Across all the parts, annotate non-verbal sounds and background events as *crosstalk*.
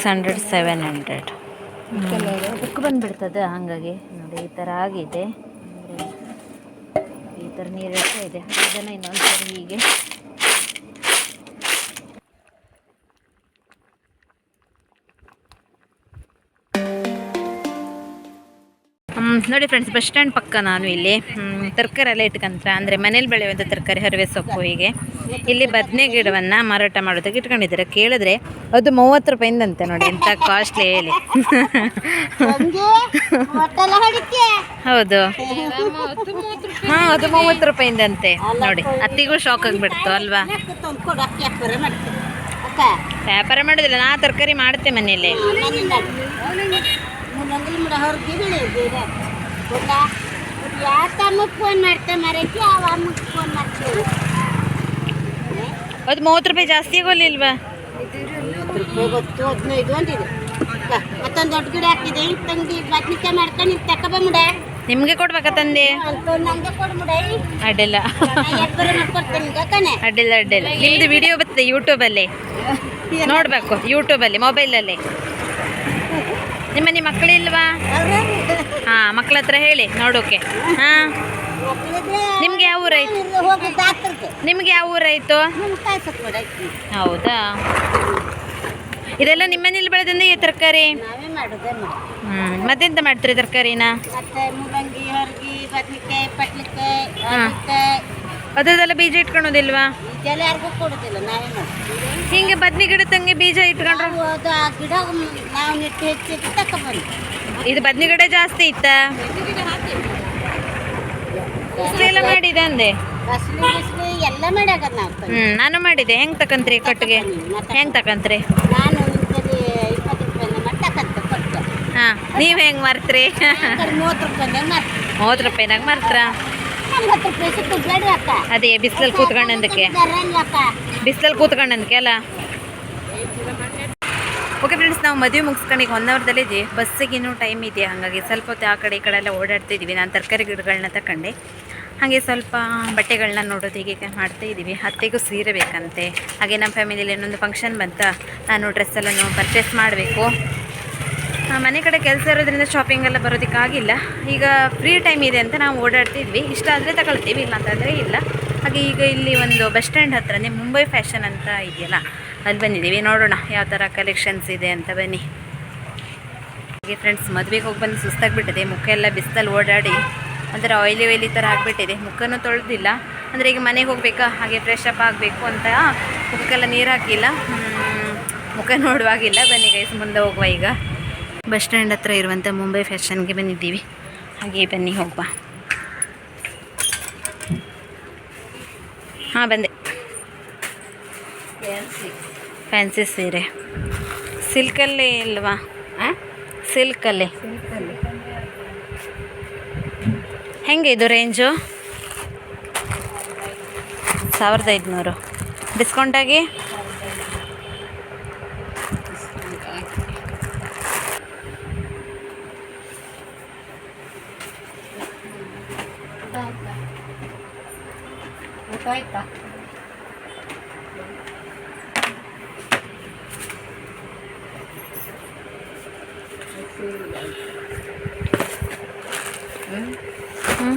Six hundred seven hundred. Book ಬಂದ್ಬಿಡ್ತದೆ ಹಾಗಾಗಿ. ನೋಡಿ ಈ ಥರ ಆಗಿದೆ. ಈ ಥರ ನೀರು ಇರ್ತಾ ಇದೆ. ಅದನ್ನು ಇನ್ನೊಂದು ಸರಿ ಹೀಗೆ. ನೋಡಿ ಫ್ರೆಂಡ್ಸ್ ಬಸ್ ಸ್ಟ್ಯಾಂಡ್ ಪಕ್ಕ ನಾನು ಇಲ್ಲಿ. ತರಕಾರಿ ಎಲ್ಲ ಇಟ್ಕೊಂತ ಅಂದರೆ ಮನೇಲಿ ಬೆಳೆಯುವಂಥ ತರಕಾರಿ ಹರಿವೆ ಸೊಪ್ಪು ಹೀಗೆ. ಇಲ್ಲಿ ಬದನೆ ಗಿಡವನ್ನು ಮಾರಾಟ ಮಾಡೋದಕ್ಕೆ ಇಟ್ಕೊಂಡಿದ್ದಾರೆ. ಕೇಳಿದ್ರೆ ಅದು ಮೂವತ್ತು ರೂಪಾಯಿಂದಂತೆ ನೋಡಿ ಎಂಥ ಕಾಸ್ಟ್ಲಿ ಹೇಳಿ. ಹೌದು. ಹಾಂ ಅದು ಮೂವತ್ತು ರೂಪಾಯಿಂದಂತೆ. ನೋಡಿ ಅತ್ತಿಗೂ ಶಾಕ್ ಆಗಿಬಿಡ್ತು ಅಲ್ವಾ? ವ್ಯಾಪಾರ ಮಾಡೋದಿಲ್ಲ ನಾ ತರಕಾರಿ ಮಾಡ್ತೆ ಮನೇಲಿ ಫೋನ್ ಅದು ಮೂವತ್ತು ರೂಪಾಯಿ ಜಾಸ್ತಿ ಆಗೋಲಿಲ್ವಾ? ಮತ್ತೊಂದು ದೊಡ್ಡ ಗಿಡ ಹಾಕಿದೆ ತಂಗಿ ಬದ್ನಿಕಾಯಿ ಮಾಡ್ಕೊಂಡು ಇದು ತಕೊಬಂಬಿಡ ನಿಮಗೆ ಕೊಡ್ಬೇಕಾ ತಂದೆ? ಅಡ್ಡಿಲ್ಲ. ಅಡ್ಡಿಲ್ಲ ಅಡ್ಡಿಲ್ಲ. ನಿಮ್ದು ವಿಡಿಯೋ ಬರ್ತದೆ ಯೂಟ್ಯೂಬಲ್ಲಿ ನೋಡಬೇಕು ಯೂಟ್ಯೂಬಲ್ಲಿ ಮೊಬೈಲಲ್ಲಿ ನಿಮ್ಮ ನಿಮ್ಮ ಮಕ್ಕಳಿಲ್ವಾ? ಹಾಂ ಮಕ್ಕಳ ಹತ್ರ ಹೇಳಿ ನೋಡೋಕೆ. ಹಾಂ. ನಿಮ್ಗೆ ಯಾವ ಊರಾಯ್ತು ನಿಮ್ಗೆ ಯಾವ ಊರಾಯ್ತು ಹೌದಾ? ಇದೆಲ್ಲ ನಿಮ್ಮನೇಲಿ ಬೆಳೆದಿಂದ ಈ ತರಕಾರಿ? ಮತ್ತೆಂತ ಮಾಡ್ತೀರಿ ತರಕಾರಿನ? ಅದರದೆಲ್ಲ ಬೀಜ ಇಟ್ಕೊಳೋದಿಲ್ವಾ ಇದೆಲ್ಲ ಯಾರಿಗೂ ಕೊಡೋದಿಲ್ಲ ನಾವೇ ಮಾಡ್ತೀವಿ. ಹಿಂಗೆ ಬದ್ನಿ ಬೀಜ ಇಟ್ಕೊಂಡ್ರೆ? ಗಿಡ ನಾವು ನೆಟ್ಟು ಹೆಚ್ಚಿಟ್ಟು ತಕೊಬಂದು ಇದು ಬದ್ನಿ ಗಿಡ ಜಾಸ್ತಿ ಇತ್ತಾ? ಎಲ್ಲ ಮಾಡಿದೆ ಅಂದೆ. ಬಸ್ಲು ಬಿಸ್ಲು ಎಲ್ಲ ಮಾಡ್ಯಾಗದ ನಾವು ಹ್ಞೂ ನಾನು ಮಾಡಿದೆ. ಹೆಂಗ್ ತಕಂತ್ರಿ ಕಟ್ಟಿಗೆ? ಹೆಂಗ್ ತಕಂತ್ರಿ? ನಾನು ಇಪ್ಪತ್ತು ರೂಪಾಯಿ ಕೊಟ್ಟು. ಹಾಂ ನೀವು ಹೆಂಗೆ ಮಾರ್ತ್ರಿ? ಕಡೆ ಮೂವತ್ತು ಮೂವತ್ತು ರೂಪಾಯಿನಾಗ ಮಾರ್ತ್ರ? ನಲ್ವತ್ತು ರೂಪಾಯಿ ಸಿಕ್ಕು ಬೇಡ ಅಕ್ಕ. ಅದೇ ಬಿಸಿಲಲ್ಲಿ ಕೂತ್ಕೊಂಡಂದಕ್ಕೆ. ಬಿಸಿಲಲ್ಲಿ ಕೂತ್ಕೊಂಡಂದಕ್ಕೆ ಅಲ್ಲ? ಓಕೆ ಫ್ರೆಂಡ್ಸ್ ನಾವು ಮದುವೆ ಮುಗಿಸ್ಕೊಂಡು ಈಗ ಒನ್ ಅವರ್ದಲ್ಲಿ ಬಸ್ಸಿಗೆ ಇನ್ನೂ ಟೈಮ್ ಇದೆ ಹಾಗಾಗಿ ಸ್ವಲ್ಪ ಹೊತ್ತು ಆ ಕಡೆ ಈ ಕಡೆ ಎಲ್ಲ ಓಡಾಡ್ತಿದ್ದೀವಿ ನಾನು ತರಕಾರಿ ಗಿಡಗಳನ್ನ ತಗೊಂಡೆ ಹಾಗೆ ಸ್ವಲ್ಪ ಬಟ್ಟೆಗಳನ್ನ ನೋಡೋದು ಹೀಗೆ ಮಾಡ್ತಾ ಇದ್ದೀವಿ. ಅತ್ತೆಗೂ ಸೀರೆ ಬೇಕಂತೆ. ಹಾಗೆ ನಮ್ಮ ಫ್ಯಾಮಿಲಿಯಲ್ಲಿ ಇನ್ನೊಂದು ಫಂಕ್ಷನ್ ಬಂತ. ನಾನು ಡ್ರೆಸ್ ಎಲ್ಲನೂ ಪರ್ಚೇಸ್ ಮಾಡಬೇಕು. ಮನೆ ಕಡೆ ಕೆಲಸ ಇರೋದ್ರಿಂದ ಶಾಪಿಂಗ್ ಎಲ್ಲ ಬರೋದಕ್ಕಾಗಿಲ್ಲ ಈಗ ಫ್ರೀ ಟೈಮ್ ಇದೆ ಅಂತ ನಾವು ಓಡಾಡ್ತಿದ್ವಿ ಇಷ್ಟ ಆದರೆ ತಗೊಳ್ತೀವಿ ಇಲ್ಲ ಅಂತಂದರೆ ಇಲ್ಲ. ಹಾಗೆ ಈಗ ಇಲ್ಲಿ ಒಂದು ಬಸ್ ಸ್ಟ್ಯಾಂಡ್ ಹತ್ರನೇ ಮುಂಬೈ ಫ್ಯಾಷನ್ ಅಂತ ಇದೆಯಲ್ಲ, ಅಲ್ಲಿ ಬಂದಿದ್ದೀವಿ. ನೋಡೋಣ ಯಾವ ಥರ ಕಲೆಕ್ಷನ್ಸ್ ಇದೆ ಅಂತ ಬನ್ನಿ. ಹಾಗೆ ಫ್ರೆಂಡ್ಸ್ ಮದುವೆಗೆ ಹೋಗಿ ಬಂದು ಸುಸ್ತಾಗಿಬಿಟ್ಟಿದೆ. ಮುಖ ಎಲ್ಲ ಬಿಸಿಲಲ್ಲಿ ಓಡಾಡಿ. ಒಂಥರ ಆಯ್ಲಿ ಆಯ್ಲಿ ಥರ ಆಗಿಬಿಟ್ಟಿದೆ. ಮುಖನೂ ತೊಳೆದಿಲ್ಲ. ಅಂದರೆ ಈಗ ಮನೆಗೆ ಹೋಗಬೇಕಾ? ಹಾಗೆ ಫ್ರೆಶ್ ಅಪ್ ಆಗಬೇಕು ಅಂತ ಮುಖಕ್ಕೆಲ್ಲ ನೀರು ಹಾಕಿಲ್ಲ. ಮುಖ ನೋಡುವಾಗಿಲ್ಲ. ಬನ್ನಿ ಗೈಸ್ ಮುಂದೆ ಹೋಗುವ ಈಗ. ಬಸ್ ಸ್ಟ್ಯಾಂಡ್ ಹತ್ರ ಇರುವಂಥ ಮುಂಬೈ ಫ್ಯಾಷನ್ಗೆ ಬಂದಿದ್ದೀವಿ. ಹಾಗೆ ಬನ್ನಿ ಹೋಗುವ. ಹಾಂ ಬಂದೆ. ಫ್ಯಾನ್ಸಿ ಸೀರೆ. ಸಿಲ್ಕಲ್ಲೇ ಇಲ್ವಾ? ಸಿಲ್ಕಲ್ಲಿ ಹೆಂಗೆ ಇದು ರೇಂಜು? ಸಾವಿರದ ಐದುನೂರು. ಡಿಸ್ಕೌಂಟಾಗಿ ಗೊತ್ತಾಯ್ತಾ ಹ್ಞೂ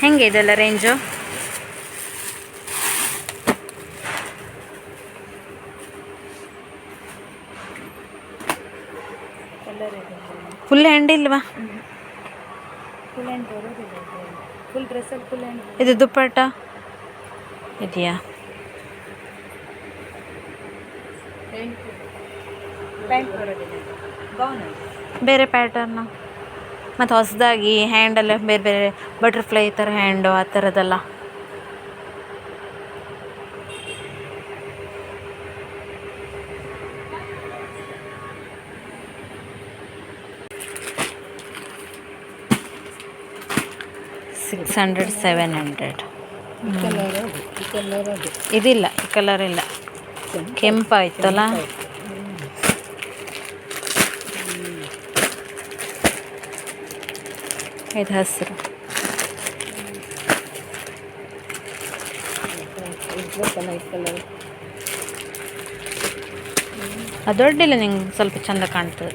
ಹೆಂಗೆ ಇದೆಲ್ಲ ರೇಂಜು? ಫುಲ್ ಹ್ಯಾಂಡ್ ಇಲ್ವಾ? ಇದು ದುಪ್ಪಟ್ಟ? ಇದೆಯಾ? ಪ್ಯಾಂಟ್ ಬರೋದಿಲ್ಲ ಬೇರೆ ಪ್ಯಾಟರ್ನು ಮತ್ತು ಹೊಸದಾಗಿ ಹ್ಯಾಂಡಲ್ಲ ಬೇರೆ ಬೇರೆ ಬಟರ್ಫ್ಲೈ ಥರ ಹ್ಯಾಂಡು ಆ ಥರದ್ದೆಲ್ಲ ಸಿಕ್ಸ್ ಹಂಡ್ರೆಡ್ ಸೆವೆನ್ ಹಂಡ್ರೆಡ್ ಇದಿಲ್ಲ ಈ ಕಲರ್ ಇಲ್ಲ. ಕೆಂಪಾಯ್ತಲ್ಲ? ಇದು ಹಸಿರು. ಅದು ದೊಡ್ಡಿಲ್ಲ ನಿಂಗೆ ಸ್ವಲ್ಪ ಚಂದ ಕಾಣ್ತದೆ.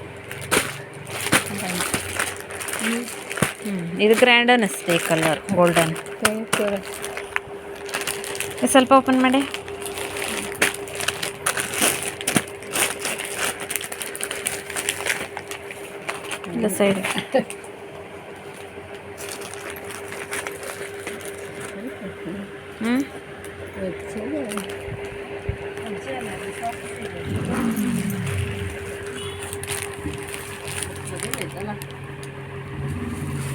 ಇದು ಗ್ರ್ಯಾಂಡ್ ಅನಿಸ್ತದೆ ಈ ಕಲರ್ ಗೋಲ್ಡನ್ ಸ್ವಲ್ಪ ಓಪನ್ ಮಾಡಿ. ಇಲ್ಲ ಸೈಡ್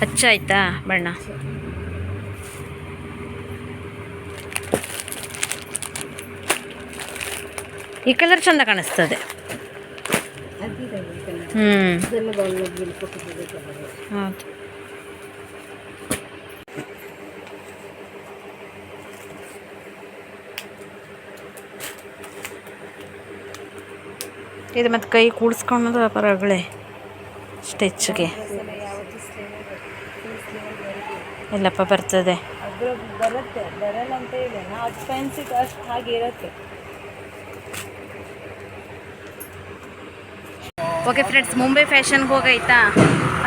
ಹಚ್ಚಾಯ್ತಾ ಬಣ್ಣ? ಈ ಕಲರ್ ಚಂದ ಕಾಣಿಸ್ತದೆ. ಹ್ಞೂ ಇದು ಮತ್ತೆ ಕೈ ಕೂಡಿಸ್ಕೊಳೋದು ಪರಗಳೇ ಸ್ಟಿಚ್ಗೆ ಇಲ್ಲಪ್ಪ ಬರ್ತದೆ. ಅದ್ರ ಬರುತ್ತೆ ಬರಲ್ಲ ಅಂತ ಹೇಳಿ ಅದು ಫ್ಯಾನ್ಸಿಗೆ ಅಷ್ಟು ಹಾಗೆ ಇರುತ್ತೆ. ಓಕೆ ಫ್ರೆಂಡ್ಸ್ ಮುಂಬೈ ಫ್ಯಾಷನ್ಗೆ ಹೋಗೈತಾ?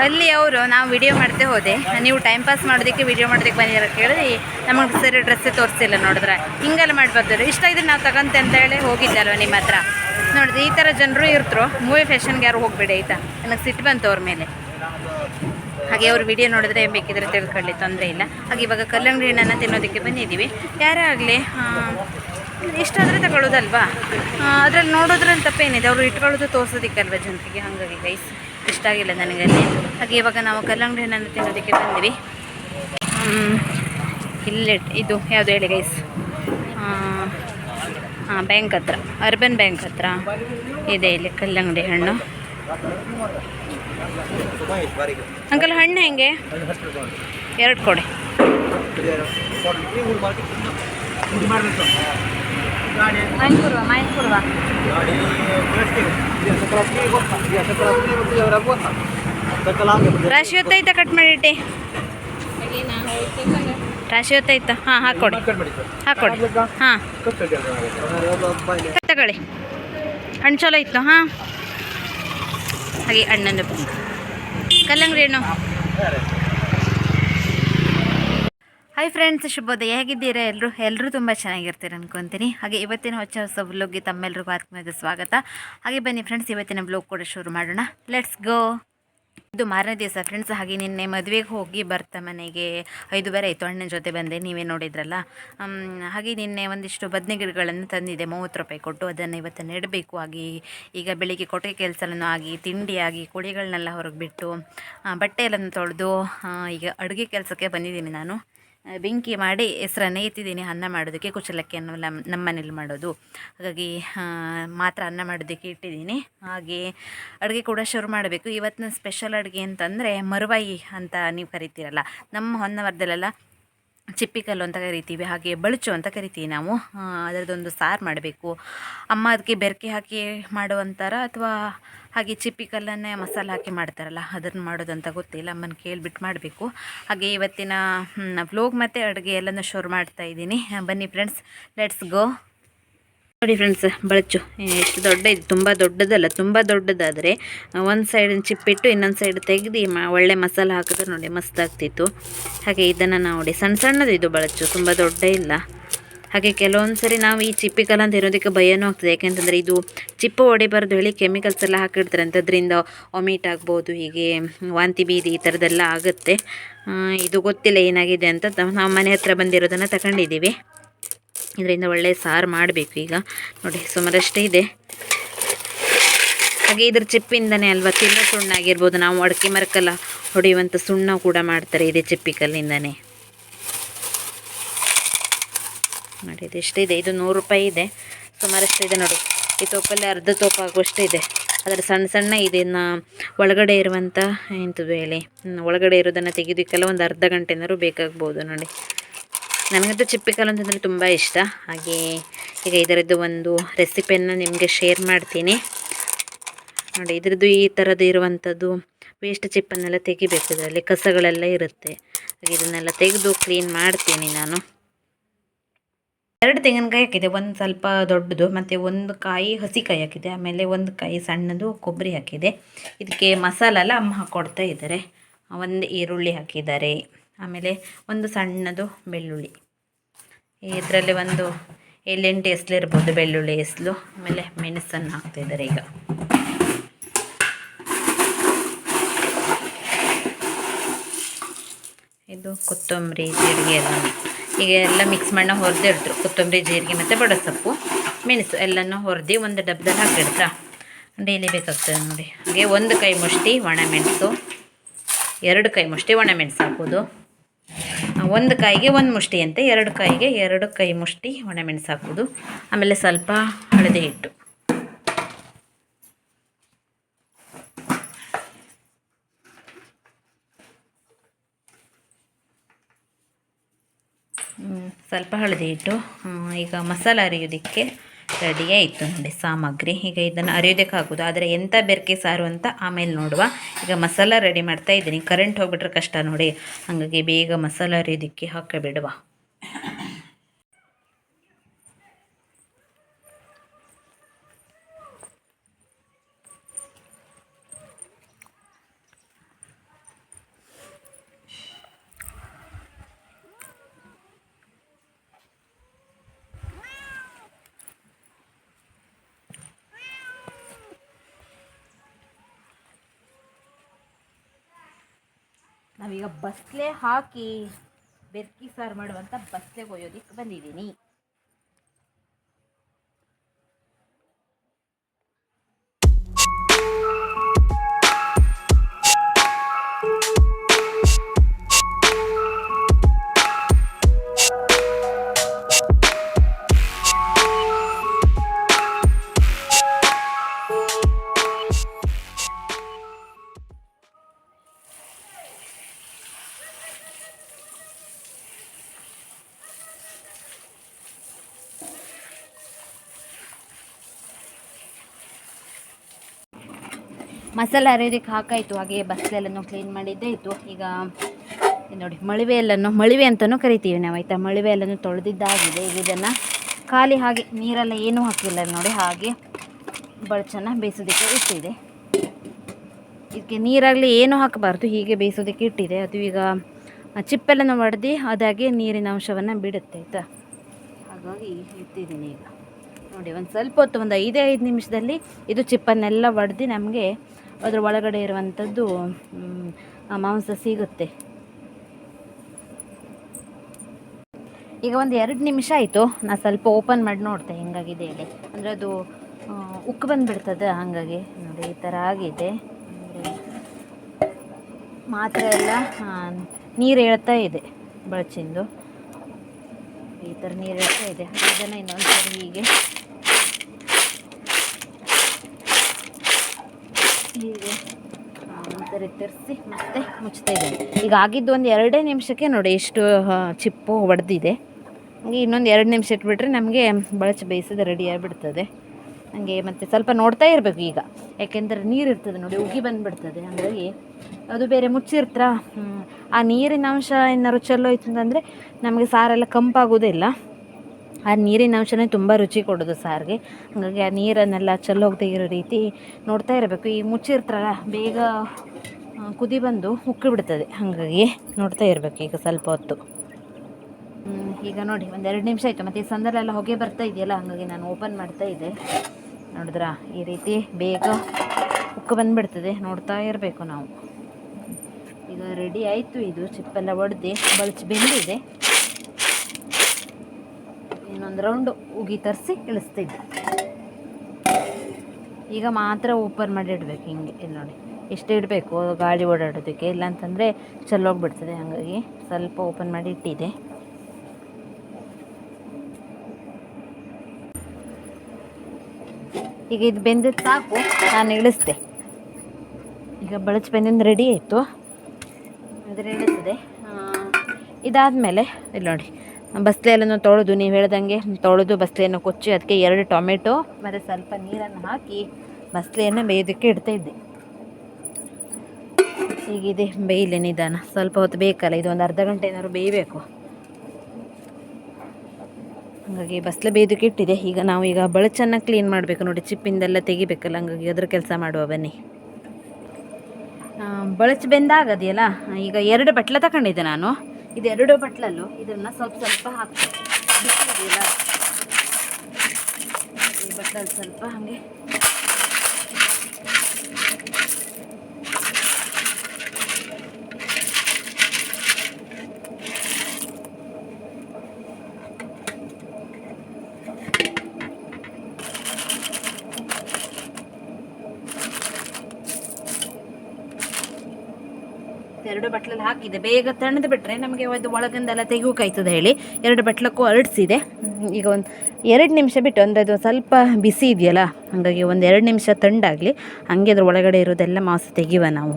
ಅಲ್ಲಿ ಅವರು ನಾವು ವಿಡಿಯೋ ಮಾಡ್ತೆ ಹೋದೆ. ನೀವು ಟೈಮ್ ಪಾಸ್ ಮಾಡೋದಕ್ಕೆ ವಿಡಿಯೋ ಮಾಡೋದಕ್ಕೆ ಬಂದಿರ ಕೇಳಿ ನಮಗೆ ಸರಿ ಡ್ರೆಸ್ಸೇ ತೋರಿಸಿಲ್ಲ ನೋಡಿದ್ರೆ. ಹಿಂಗೆಲ್ಲ ಮಾಡಬಾರ್ದು ಇಷ್ಟ ಇದ್ರೆ ನಾವು ತಗೊಂತೆ ಅಂತ ಹೇಳಿ ಹೋಗಿದ್ದೆ ಅಲ್ವ ನಿಮ್ಮ ಹತ್ರ? ನೋಡಿದ್ರೆ ಈ ಥರ ಜನರು ಇರ್ತರು ಮೂವಿ ಫ್ಯಾಷನ್ಗೆ ಯಾರು ಹೋಗಬೇಡಿ ಆಯಿತಾ? ನನಗೆ ಸಿಟ್ಟು ಬಂತು ಅವ್ರ ಮೇಲೆ. ಹಾಗೆ ಅವರು ವಿಡಿಯೋ ನೋಡಿದ್ರೆ ಬೇಕಿದ್ರೆ ತಿಳ್ಕೊಳ್ಳಿ, ತೊಂದರೆ ಇಲ್ಲ. ಹಾಗೆ ಇವಾಗ ಕಲ್ಲಂಗಡಿ ಹಣ್ಣನ್ನು ತಿನ್ನೋದಕ್ಕೆ ಬಂದಿದ್ದೀವಿ. ಯಾರೇ ಆಗಲಿ ಇಷ್ಟ ಆದರೆ ತಗೊಳ್ಳೋದಲ್ವಾ? ಅದ್ರಲ್ಲಿ ನೋಡೋದ್ರಲ್ಲಿ ತಪ್ಪೇನಿದೆ. ಅವರು ಇಟ್ಕೊಳ್ಳೋದು ತೋರಿಸೋದಿಕ್ಕಲ್ವ ಜನರಿಗೆ? ಹಾಗಾಗಿ ಗೈಸ್ ಇಷ್ಟ ಆಗಿಲ್ಲ ನನಗೆ ಅಲ್ಲಿ. ಹಾಗೆ ಇವಾಗ ನಾವು ಕಲ್ಲಂಗಡಿ ಹಣ್ಣನ್ನು ತಿನ್ನೋದಕ್ಕೆ ಬಂದಿವಿ. ಇಲ್ಲೇ, ಇದು ಯಾವುದು ಹೇಳಿ ಗೈಸ್ ಹಾಂ ಬ್ಯಾಂಕ್ ಹತ್ರ ಅರ್ಬನ್ ಬ್ಯಾಂಕ್ ಹತ್ರ ಇದೆ ಇಲ್ಲಿ ಕಲ್ಲಂಗಡಿ ಹಣ್ಣು. ಅಂಕಲ್ ಹಣ್ಣು ಹೆಂಗೆ? ಎರಡು ಕೊಡಿ. ರಾಶಿ ಹೊತ್ತೈತ ಕಟ್ ಮಾಡಿಟ್ಟಿ? ರಾಶಿ ಹೊತ್ತೈತ ಹಾಂ ಹಾಕೊಡಿ ಹಾಕೊಡಿ ಹಾಂ ತಗೊಳ್ಳಿ. ಹಣ್ಣು ಚಲೋ ಇತ್ತು? ಹಾಂ. ಹಾಗೆ ಹಣ್ಣನ್ನು ಕಲ್ಲಂಗಡಿ ಹಣ್ಣು. ಹಾಯ್ ಫ್ರೆಂಡ್ಸ್ ಶುಭೋದಯ. ಹೇಗಿದ್ದೀರಾ ಎಲ್ಲರೂ ಎಲ್ಲರೂ ತುಂಬ ಚೆನ್ನಾಗಿರ್ತೀರ ಅನ್ಕೊತೀನಿ. ಹಾಗೆ ಇವತ್ತಿನ ಹೊಸ ಹೊಸ ವ್ಲೋಗ್ಗೆ ತಮ್ಮೆಲ್ಲರಿಗೂ ಆತ್ಮೀಯದ ಸ್ವಾಗತ. ಹಾಗೆ ಬನ್ನಿ ಫ್ರೆಂಡ್ಸ್ ಇವತ್ತಿನ ಬ್ಲೋಗ್ ಕೂಡ ಶುರು ಮಾಡೋಣ. ಲೆಟ್ಸ್ ಗೋ ಇದು ಮಾರನೇ ದಿವಸ ಫ್ರೆಂಡ್ಸ್ ಹಾಗೆ ನಿನ್ನೆ ಮದುವೆಗೆ ಹೋಗಿ ಬರ್ತಾ ಮನೆಗೆ. ಐದುವರೆ ಆಯಿತು, ಅಣ್ಣನ ಜೊತೆ ಬಂದೆ, ನೀವೇ ನೋಡಿದ್ರಲ್ಲ. ಹಾಗೆ ನಿನ್ನೆ ಒಂದಿಷ್ಟು ಬದನೆ ಗಿಡಗಳನ್ನು ತಂದಿದೆ, ಮೂವತ್ತು ರೂಪಾಯಿ ಕೊಟ್ಟು ಅದನ್ನು ಇವತ್ತು ನೆಡಬೇಕು. ಆಗಿ ಈಗ ಬೆಳಿಗ್ಗೆ ಕೊಟ್ಟಿಗೆ ಕೆಲಸನೂ ಆಗಿ, ತಿಂಡಿ ಆಗಿ, ಕುಳಿಗಳನ್ನೆಲ್ಲ ಹೊರಗೆ ಬಿಟ್ಟು ಬಟ್ಟೆ ತೊಳೆದು ಈಗ ಅಡುಗೆ ಕೆಲಸಕ್ಕೆ ಬಂದಿದ್ದೀನಿ ನಾನು. ಬೆಂಕಿ ಮಾಡಿ ಹೆಸ್ರನ್ನ ಎತ್ತಿದ್ದೀನಿ, ಅನ್ನ ಮಾಡೋದಕ್ಕೆ ಕುಚಲಕ್ಕಿಯನ್ನು ನಮ್ಮ ಮನೇಲಿ ಮಾಡೋದು. ಹಾಗಾಗಿ ಮಾತ್ರ ಅನ್ನ ಮಾಡೋದಕ್ಕೆ ಇಟ್ಟಿದ್ದೀನಿ. ಹಾಗೆ ಅಡುಗೆ ಕೂಡ ಶುರು ಮಾಡಬೇಕು. ಇವತ್ತಿನ ಸ್ಪೆಷಲ್ ಅಡುಗೆ ಅಂತಂದರೆ ಮರುವಾಯಿ ಅಂತ ನೀವು ಕರಿತೀರಲ್ಲ, ನಮ್ಮ ಹೊನ್ನವರದಲ್ಲೆಲ್ಲ ಚಿಪ್ಪಿಕಲ್ಲು ಅಂತ ಕರಿತೀವಿ, ಹಾಗೆ ಬಳಚು ಅಂತ ಕರಿತೀವಿ ನಾವು. ಅದರದ್ದೊಂದು ಸಾರು ಮಾಡಬೇಕು. ಅಮ್ಮ ಅದಕ್ಕೆ ಬೆರಕೆ ಹಾಕಿ ಮಾಡುವಂತಾರ ಅಥವಾ ಹಾಗೆ ಚಿಪ್ಪಿಕಲ್ಲನ್ನೇ ಮಸಾಲೆ ಹಾಕಿ ಮಾಡ್ತಾರಲ್ಲ, ಅದನ್ನು ಮಾಡೋದಂತ ಗೊತ್ತಿಲ್ಲ, ಅಮ್ಮನ ಕೇಳಿಬಿಟ್ಟು ಮಾಡಬೇಕು. ಹಾಗೆ ಇವತ್ತಿನ ವ್ಲೋಗ್ ಮತ್ತು ಅಡುಗೆ ಎಲ್ಲನೂ ಶುರು ಮಾಡ್ತಾ ಇದ್ದೀನಿ. ಬನ್ನಿ ಫ್ರೆಂಡ್ಸ್ ಲೆಟ್ಸ್ ಗೋ ನೋಡಿ ಫ್ರೆಂಡ್ಸ್ ಬಳಚು. ಎಷ್ಟು ದೊಡ್ಡ ಇದು ತುಂಬ ದೊಡ್ಡದಲ್ಲ, ತುಂಬ ದೊಡ್ಡದಾದರೆ ಒಂದು ಸೈಡ್ ಚಿಪ್ಪಿಟ್ಟು ಇನ್ನೊಂದು ಸೈಡ್ ತೆಗೆದು ಮ, ಒಳ್ಳೆ ಮಸಾಲೆ ಹಾಕಿದ್ರೆ ನೋಡಿ ಮಸ್ತ್ ಆಗ್ತಿತ್ತು ಹಾಗೆ ಇದನ್ನು ನೋಡಿ ಸಣ್ಣ ಸಣ್ಣದು ಇದು ಬಳಚು, ತುಂಬ ದೊಡ್ಡ ಇಲ್ಲ. ಹಾಗೆ ಕೆಲವೊಂದು ಸರಿ ನಾವು ಈ ಚಿಪ್ಪಿಕಲ್ ಅಂತ ಇರೋದಕ್ಕೆ ಭಯನೂ ಆಗ್ತದೆ. ಯಾಕೆಂತಂದರೆ ಇದು ಚಿಪ್ಪು ಹೊಡಿಬಾರ್ದು ಹೇಳಿ ಕೆಮಿಕಲ್ಸ್ ಎಲ್ಲ ಹಾಕಿಡ್ತಾರೆ. ಅಂತ ಅದರಿಂದ ವಾಮಿಟ್ ಆಗ್ಬೋದು, ಹೀಗೆ, ವಾಂತಿ ಬೀದಿ ಈ ಥರದ್ದೆಲ್ಲ ಆಗುತ್ತೆ. ಇದು ಗೊತ್ತಿಲ್ಲ ಏನಾಗಿದೆ ಅಂತ ನಾವು ಮನೆ ಹತ್ರ ಬಂದಿರೋದನ್ನು ತಗೊಂಡಿದ್ದೀವಿ. ಇದರಿಂದ ಒಳ್ಳೆಯ ಸಾರು ಮಾಡಬೇಕು ಈಗ. ನೋಡಿ, ಸುಮಾರಷ್ಟೇ ಇದೆ. ಹಾಗೆ ಇದ್ರ ಚಿಪ್ಪಿಂದನೇ ಅಲ್ವಾ, ತಿನ್ನೋ ಸುಣ್ಣ ಆಗಿರ್ಬೋದು ನಾವು ಅಡಿಕೆ ಮರಕಲ್ಲ ಹೊಡೆಯುವಂಥ ಸುಣ್ಣ ಕೂಡ ಮಾಡ್ತಾರೆ ಇದೇ ಚಿಪ್ಪಿ ಕಲ್ಲಿಂದನೇ ನೋಡಿ, ಇದು ಎಷ್ಟಿದೆ ಇದು. ನೂರು ರೂಪಾಯಿ ಇದೆ. ಸುಮಾರಷ್ಟು ಇದೆ ನೋಡಿ. ಈ ತೋಪಲ್ಲಿ ಅರ್ಧ ತೋಪ ಆಗುವಷ್ಟು ಇದೆ. ಅದರ ಸಣ್ಣ ಸಣ್ಣ ಇದನ್ನು ಒಳಗಡೆ ಇರುವಂಥ ಎಂಥದ್ದು ಹೇಳಿ? ಒಳಗಡೆ ಇರೋದನ್ನು ತೆಗೆದು ಒಂದು ಅರ್ಧ ಗಂಟೆನಾದ್ರು ಬೇಕಾಗ್ಬೋದು ನೋಡಿ. ನನಗಂತೂ ಚಿಪ್ಪಿಕಲ್ಲು ಅಂತಂದರೆ ತುಂಬ ಇಷ್ಟ. ಹಾಗೆ ಈಗ ಇದರದ್ದು ಒಂದು ರೆಸಿಪಿಯನ್ನು ನಿಮಗೆ ಶೇರ್ ಮಾಡ್ತೀನಿ. ನೋಡಿ, ಇದರದ್ದು ಈ ಥರದ್ದು ಇರುವಂಥದ್ದು ವೇಸ್ಟ್ ಚಿಪ್ಪನ್ನೆಲ್ಲ ತೆಗಿಬೇಕು ಇದರಲ್ಲಿ. ಕಸಗಳೆಲ್ಲ ಇರುತ್ತೆ. ಹಾಗೆ ಇದನ್ನೆಲ್ಲ ತೆಗೆದು ಕ್ಲೀನ್ ಮಾಡ್ತೀನಿ ನಾನು. ಎರಡು ತೆಂಗಿನಕಾಯಿ ಹಾಕಿದೆ. ಒಂದು ಸ್ವಲ್ಪ ದೊಡ್ಡದು, ಮತ್ತು ಒಂದು ಕಾಯಿ ಹಸಿಕಾಯಿ ಹಾಕಿದೆ. ಆಮೇಲೆ ಒಂದು ಕಾಯಿ ಸಣ್ಣದು ಕೊಬ್ಬರಿ ಹಾಕಿದೆ. ಇದಕ್ಕೆ ಮಸಾಲ ಎಲ್ಲ ಅಮ್ಮ ಹಾಕ್ಕೊಡ್ತಾ ಇದ್ದಾರೆ. ಒಂದು ಈರುಳ್ಳಿ ಹಾಕಿದ್ದಾರೆ. ಆಮೇಲೆ ಒಂದು ಸಣ್ಣದು ಬೆಳ್ಳುಳ್ಳಿ. ಇದರಲ್ಲಿ ಒಂದು ಏಳೆಂಟು ಎಸ್ಲು ಇರ್ಬೋದು ಬೆಳ್ಳುಳ್ಳಿ ಎಸ್ಲು, ಆಮೇಲೆ ಮೆಣಸನ್ನು ಹಾಕ್ತಿದ್ದಾರೆ ಈಗ. ಇದು ಕೊತ್ತಂಬರಿ, ಜೀರಿಗೆ ಎಲ್ಲ ಈಗ ಎಲ್ಲ ಮಿಕ್ಸ್ ಮಾಡಿ ಇಡ್ತರು ಕೊತ್ತಂಬರಿ, ಜೀರಿಗೆ ಮತ್ತು ಬಡಸೊಪ್ಪು, ಮೆಣಸು ಎಲ್ಲನೂ ಹೊರದಿ ಒಂದು ಡಬ್ಬದಲ್ಲಿ ಹಾಕಿಡ್ತಾ ಡೈಲಿ ಬೇಕಾಗ್ತದೆ ನೋಡಿ. ಹಾಗೆ ಒಂದು ಕೈ ಮುಷ್ಟಿ ಒಣಮೆಣಸು ಎರಡು ಕೈ ಮುಷ್ಟಿ ಒಣಮೆಣಸು ಹಾಕೋದು ಒಂದು ಕಾಯಿಗೆ ಒಂದು ಮುಷ್ಟಿ ಅಂತೆ, ಎರಡು ಕಾಯಿಗೆ ಎರಡು ಕೈ ಮುಷ್ಟಿ ಒಣಮೆಣಸು ಹಾಕೋದು ಆಮೇಲೆ ಸ್ವಲ್ಪ ಹಳದಿ ಹಿಟ್ಟು. ಸ್ವಲ್ಪ ಹಳದಿ ಹಿಟ್ಟು. ಈಗ ಮಸಾಲ ಅರಿಯೋದಕ್ಕೆ ರೆಡಿ ಆಯಿತು ನೋಡಿ, ಸಾಮಗ್ರಿ. ಈಗ ಇದನ್ನು ಅರಿಯೋದಕ್ಕೆ ಆಗೋದು. ಆದರೆ ಎಂಥ ಬೆರಕೆ ಸಾರು ಅಂತ ಆಮೇಲೆ ನೋಡುವ. ಈಗ ಮಸಾಲ ರೆಡಿ ಮಾಡ್ತಾ ಇದ್ದೀನಿ. ಕರೆಂಟ್ ಹೋಗ್ಬಿಟ್ರೆ ಕಷ್ಟ ನೋಡಿ. ಹಾಗಾಗಿ ಬೇಗ ಮಸಾಲ ಅರಿಯೋದಕ್ಕೆ ಹಾಕಿಬಿಡುವ. ನಾವೀಗ ಬಸ್ಲೆ ಹಾಕಿ ಬೆರ್ಕಿ ಸಾರು ಮಾಡುವಂಥ ಬಸ್ಲೆ ಒಯ್ಯೋದಿಕ್ಕೆ ಬಂದಿದ್ದೀನಿ ಮಸಾಲ ಅರಿಯೋದಕ್ಕೆ ಹಾಕಾಯಿತು. ಹಾಗೆ ಬಸ್ಲೆಲ್ಲನೂ ಕ್ಲೀನ್ ಮಾಡಿದ್ದೇ ಇತ್ತು. ಈಗ ನೋಡಿ ಮಳಿವೆ ಎಲ್ಲನೂ ಮಳಿವೆ ಅಂತಲೂ ಕರಿತೀವಿ ನಾವು, ಆಯಿತಾ? ಮಳಿವೆ ತೊಳೆದಿದ್ದಾಗಿದೆ. ಈಗ ಇದನ್ನು ಖಾಲಿ ಹಾಗೆ, ನೀರೆಲ್ಲ ಏನೂ ಹಾಕಿಲ್ಲ ನೋಡಿ, ಹಾಗೆ ಬಳ್ಚನ್ನ ಬೇಯಿಸೋದಕ್ಕೆ ಇಟ್ಟಿದೆ. ಇದಕ್ಕೆ ನೀರಾಗಲಿ ಏನೂ ಹಾಕಬಾರ್ದು, ಹೀಗೆ ಬೇಯಿಸೋದಕ್ಕೆ ಇಟ್ಟಿದೆ. ಅದು ಈಗ ಚಿಪ್ಪೆಲ್ಲನ್ನು ಒಡೆದು ಅದಾಗೆ ನೀರಿನ ಅಂಶವನ್ನು ಬಿಡುತ್ತೆ, ಆಯಿತಾ? ಹಾಗಾಗಿ ಇಟ್ಟಿದ್ದೀನಿ ಈಗ. ನೋಡಿ, ಒಂದು ಸ್ವಲ್ಪ ಹೊತ್ತು, ಒಂದು ಐದೇ ಐದು ನಿಮಿಷದಲ್ಲಿ ಇದು ಚಿಪ್ಪನ್ನೆಲ್ಲ ಒಡೆದು ನಮಗೆ ಅದ್ರ ಒಳಗಡೆ ಇರುವಂಥದ್ದು ಮಾಂಸ ಸಿಗುತ್ತೆ. ಈಗ ಒಂದು ಎರಡು ನಿಮಿಷ ಆಯಿತು. ನಾನು ಸ್ವಲ್ಪ ಓಪನ್ ಮಾಡಿ ನೋಡ್ತೆ ಹೆಂಗಾಗಿದೆ ಹೇಳಿ. ಅಂದರೆ ಅದು ಉಕ್ಕು ಬಂದುಬಿಡ್ತದೆ ಹಾಗಾಗಿ. ನೋಡಿ, ಈ ಥರ ಆಗಿದೆ. ಮಾತ್ರ ಎಲ್ಲ ನೀರು ಹೇಳ್ತಾ ಇದೆ ಬಳಚಿಂದು. ಈ ಥರ ನೀರು ಹೇಳ್ತಾ ಇದೆ. ಅದನ್ನು ಇನ್ನೊಂದು ಸರಿ ಹೀಗೆ ಹೀಗೆ. ಒಂಥರ ತರಿಸಿ ಮತ್ತೆ ಮುಚ್ತಾ ಇದ್ದೀನಿ. ಈಗ ಆಗಿದ್ದು ಒಂದು ಎರಡೇ ನಿಮಿಷಕ್ಕೆ ನೋಡಿ ಎಷ್ಟು ಚಿಪ್ಪು ಒಡೆದಿದೆ. ಹಂಗೆ ಇನ್ನೊಂದು ಎರಡು ನಿಮಿಷ ಇಟ್ಬಿಟ್ರೆ ನಮಗೆ ಬಳಚಿ ಬೇಯಿಸಿದ ರೆಡಿ ಆಗಿಬಿಡ್ತದೆ. ಹಂಗೆ ಮತ್ತು ಸ್ವಲ್ಪ ನೋಡ್ತಾ ಇರಬೇಕು ಈಗ. ಯಾಕೆಂದರೆ ನೀರು ಇರ್ತದೆ ನೋಡಿ, ಉಗಿ ಬಂದುಬಿಡ್ತದೆ. ಹಾಗಾಗಿ ಅದು ಬೇರೆ ಮುಚ್ಚಿರ್ತ್ರ? ಆ ನೀರಿನ ಅಂಶ ಏನಾದ್ರು ಚೆಲ್ಲೋಯ್ತು ಅಂತಂದರೆ ನಮಗೆ ಸಾರೆಲ್ಲ ಕಂಪಾಗೋದಿಲ್ಲ ಆ ನೀರಿನ ಅಂಶನೇ ತುಂಬ ರುಚಿ ಕೊಡೋದು ಸಾರಿಗೆ. ಹಾಗಾಗಿ ಆ ನೀರನ್ನೆಲ್ಲ ಚೆಲ್ಲೋಗದೆ ಇರೋ ರೀತಿ ನೋಡ್ತಾ ಇರಬೇಕು. ಈ ಮುಚ್ಚಿರ್ತಾರಲ್ಲ, ಬೇಗ ಕುದಿ ಬಂದು ಉಕ್ಕಿ ಬಿಡ್ತದೆ. ಹಾಗಾಗಿ ನೋಡ್ತಾ ಇರಬೇಕು ಈಗ ಸ್ವಲ್ಪ ಹೊತ್ತು. ಈಗ ನೋಡಿ, ಒಂದು ಎರಡು ನಿಮಿಷ ಆಯಿತು. ಮತ್ತು ಈ ಸಂದಲೆಲ್ಲ ಹೊಗೆ ಬರ್ತಾ ಇದೆಯಲ್ಲ, ಹಾಗಾಗಿ ನಾನು ಓಪನ್ ಮಾಡ್ತಾ ಇದ್ದೆ. ನೋಡಿದ್ರಾ? ಈ ರೀತಿ ಬೇಗ ಉಕ್ಕು ಬಂದುಬಿಡ್ತದೆ. ನೋಡ್ತಾ ಇರಬೇಕು ನಾವು. ಈಗ ರೆಡಿ ಆಯಿತು ಇದು. ಚಿಪ್ಪೆಲ್ಲ ಒಡೆದು ಬಳಸಿ ಬೆಂದಿದೆ. ಇನ್ನೊಂದು ರೌಂಡು ಉಗಿ ತರಿಸಿ ಇಳಿಸ್ತಿದ್ದೆ. ಈಗ ಮಾತ್ರ ಓಪನ್ ಮಾಡಿ ಇಡಬೇಕು ಹಿಂಗೆ, ಇಲ್ಲಿ ನೋಡಿ. ಎಷ್ಟು ಇಡಬೇಕು, ಗಾಳಿ ಓಡಾಡೋದಕ್ಕೆ. ಇಲ್ಲಾಂತಂದರೆ ಚೆಲ್ಲೋಗ್ಬಿಡ್ತದೆ ಹಾಗಾಗಿ ಸ್ವಲ್ಪ ಓಪನ್ ಮಾಡಿ ಇಟ್ಟಿದೆ ಈಗ ಇದು ಬೆಂದಿದ್ದು ಸಾಕು, ನಾನು ಇಳಿಸ್ದೆ. ಈಗ ಬಳಚ್ ಬೆಂದಿಂದ ರೆಡಿ ಆಯಿತು. ಅಂದರೆ ಇಳಿಸಿದೆ. ಇದಾದಮೇಲೆ, ಇಲ್ಲಿ ನೋಡಿ. ಬಸ್ಲೆ ಎಲ್ಲನೂ ತೊಳೆದು, ನೀವು ಹೇಳ್ದಂಗೆ ತೊಳೆದು ಬಸ್ಲೆಯನ್ನು ಕೊಚ್ಚಿ ಅದಕ್ಕೆ ಎರಡು ಟೊಮೆಟೊ, ಮತ್ತು ಸ್ವಲ್ಪ ನೀರನ್ನು ಹಾಕಿ ಬಸ್ಲೆಯನ್ನು ಬೇಯೋದಕ್ಕೆ ಇಡ್ತಾ ಇದ್ದೆ ಹೀಗಿದೆ ಬೇಯಲಿ ನಿಧಾನ. ಸ್ವಲ್ಪ ಹೊತ್ತು ಬೇಕಲ್ಲ, ಇದು ಒಂದು ಅರ್ಧ ಗಂಟೆ ಏನಾದ್ರು ಬೇಯಬೇಕು. ಹಾಗಾಗಿ ಬಸ್ಲೆ ಬೇಯೋದಕ್ಕೆ ಇಟ್ಟಿದೆ. ಈಗ ನಾವು ಈಗ ಬಳಚನ್ನು ಕ್ಲೀನ್ ಮಾಡಬೇಕು. ನೋಡಿ, ಚಿಪ್ಪಿಂದೆಲ್ಲ ತೆಗಿಬೇಕಲ್ಲ, ಹಂಗಾಗಿ ಅದ್ರ ಕೆಲಸ ಮಾಡುವ, ಬನ್ನಿ. ಬಳಚು ಬೆಂದಾಗದೆಯಲ್ಲ, ಈಗ ಎರಡು ಬಟ್ಲ ತಗೊಂಡಿದ್ದೆ ನಾನು. ಇದು ಎರಡು ಬಟ್ಲಲ್ಲೂ ಇದನ್ನು ಸ್ವಲ್ಪ ಸ್ವಲ್ಪ ಹಾಕ್ತೀವಿ ಈ ಬಟ್ಲಲ್ಲಿ ಸ್ವಲ್ಪ ಹಾಗೆ ಎರಡು ಬಟ್ಲಲ್ಲಿ ಹಾಕಿದೆ. ಬೇಗ ತಣ್ಣದು ಬಿಟ್ಟರೆ ನಮಗೆ ಒಂದು ಒಳಗಿಂದೆಲ್ಲ ತೆಗಿಯೋಕಾಯ್ತದೆ ಹೇಳಿ. ಎರಡು ಬಟ್ಲಕ್ಕೂ ಅರಡಿಸಿದೆ. ಈಗ ಒಂದು ಎರಡು ನಿಮಿಷ ಬಿಟ್ಟು ಅಂದರೆ ಅದು ಸ್ವಲ್ಪ ಬಿಸಿ ಇದೆಯಲ್ಲ, ಹಾಗಾಗಿ ಒಂದು ಎರಡು ನಿಮಿಷ ತಂಡಾಗಲಿ ಹಾಗೆ ಅದ್ರ ಒಳಗಡೆ ಇರೋದೆಲ್ಲ ಮಾಂಸ ತೆಗಿವ ನಾವು.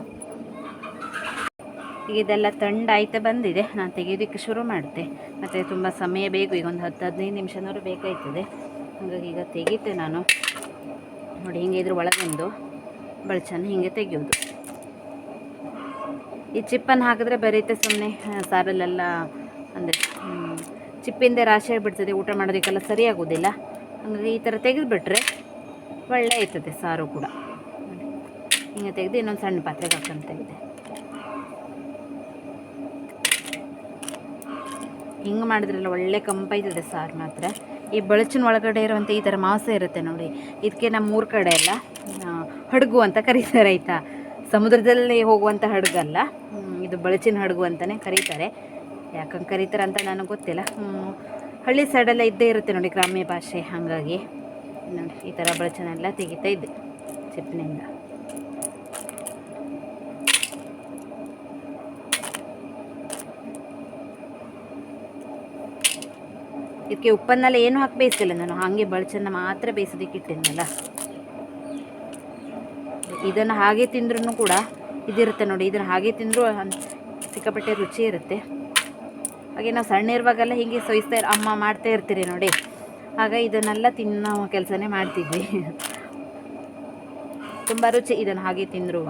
ಈಗ ಇದೆಲ್ಲ ತಣ್ಣಾಯ್ತಾ ಬಂದಿದೆ. ನಾನು ತೆಗೆಯೋದಕ್ಕೆ ಶುರು ಮಾಡಿದೆ ಮತ್ತು ತುಂಬ ಸಮಯ ಬೇಕು. ಈಗ ಒಂದು ಹತ್ತು, ಹದಿನೈದು ನಿಮಿಷನವರು ಬೇಕಾಯ್ತದೆ. ಹಾಗಾಗಿ ಈಗ ತೆಗಿತೆ ನಾನು. ನೋಡಿ, ಹಿಂಗೆ ಇದ್ರ ಒಳಗೊಂದು ಬಳಚನ್ನು ಹೀಗೆ ತೆಗೆಯೋದು. ಈ ಚಿಪ್ಪನ್ನು ಹಾಕಿದ್ರೆ ಬರೀತೆ ಸುಮ್ಮನೆ ಸಾರಲ್ಲೆಲ್ಲ ಅಂದರೆ ಚಿಪ್ಪಿಂದ ರಾಶಿ ಆಗಿಬಿಡ್ತದೆ ಊಟ ಮಾಡೋದಕ್ಕೆಲ್ಲ ಸರಿಯಾಗೋದಿಲ್ಲ. ಹಾಗಾಗಿ ಈ ಥರ ತೆಗೆದುಬಿಟ್ರೆ ಒಳ್ಳೆ ಆಯ್ತದೆ ಸಾರು ಕೂಡ. ಹಿಂಗೆ ತೆಗೆದು ಇನ್ನೊಂದು ಸಣ್ಣ ಪಾತ್ರೆಗೆ ಹಾಕೊಂಡು ತೆಗೆದೆ. ಹಿಂಗೆ ಮಾಡಿದ್ರಲ್ಲ ಒಳ್ಳೆ ಕಂಪೈತದೆ ಸಾರು ಮಾತ್ರ. ಈ ಬಳಚಿನ ಒಳಗಡೆ ಇರುವಂಥ ಈ ಥರ ಮಾಂಸ ಇರುತ್ತೆ ನೋಡಿ. ಇದಕ್ಕೆ ನಮ್ಮ ಊರ ಕಡೆ ಎಲ್ಲ ಹಡಗು ಅಂತ ಕರೀತಾರೆ, ಆಯಿತಾ? ಸಮುದ್ರದಲ್ಲಿ ಹೋಗುವಂಥ ಹಡಗಲ್ಲ. ಇದು ಬಳಚಿನ ಹಡಗು ಅಂತಲೇ ಕರೀತಾರೆ. ಯಾಕಂಗೆ ಕರೀತಾರೆ ಅಂತ ನನಗೆ ಗೊತ್ತಿಲ್ಲ. ಹಳ್ಳಿ ಸೈಡೆಲ್ಲ ಇದ್ದೇ ಇರುತ್ತೆ ನೋಡಿ ಗ್ರಾಮ್ಯ ಭಾಷೆ, ಹಾಗಾಗಿ ನೋಡಿ ಈ ಥರ ಬಳಚನೆಲ್ಲ ತೆಗಿತಾ ಇದ್ದೆ ಚಿಪ್ಪಿನಿಂದ ಇದಕ್ಕೆ ಉಪ್ಪನ್ನೆಲ್ಲ ಏನು ಹಾಕಿ ಬೇಯಿಸಿಲ್ಲ ನಾನು, ಹಾಗೆ ಬಳಚನ್ನ ಮಾತ್ರ ಬೇಯಿಸೋದಕ್ಕೆ ಇಟ್ಟಿದ್ನಲ್ಲ. ಇದನ್ನು ಹಾಗೆ ತಿಂದ್ರೂ ಕೂಡ ಇದಿರುತ್ತೆ ನೋಡಿ. ಇದನ್ನು ಹಾಗೆ ತಿಂದರೂ ಸಿಕ್ಕಾಪಟ್ಟೆ ರುಚಿ ಇರುತ್ತೆ. ಹಾಗೆ ನಾವು ಸಣ್ಣ ಇರುವಾಗೆಲ್ಲ ಹೀಗೆ ಸೋಯಿಸ್ತಾ ಇರ, ಅಮ್ಮ ಮಾಡ್ತಾ ಇರ್ತೀರಿ ನೋಡಿ. ಆಗ ಇದನ್ನೆಲ್ಲ ತಿನ್ನೋ ಕೆಲಸನೇ ಮಾಡ್ತಿದ್ವಿ. *laughs* ತುಂಬ ರುಚಿ ಇದನ್ನು ಹಾಗೆ ತಿಂದ್ರು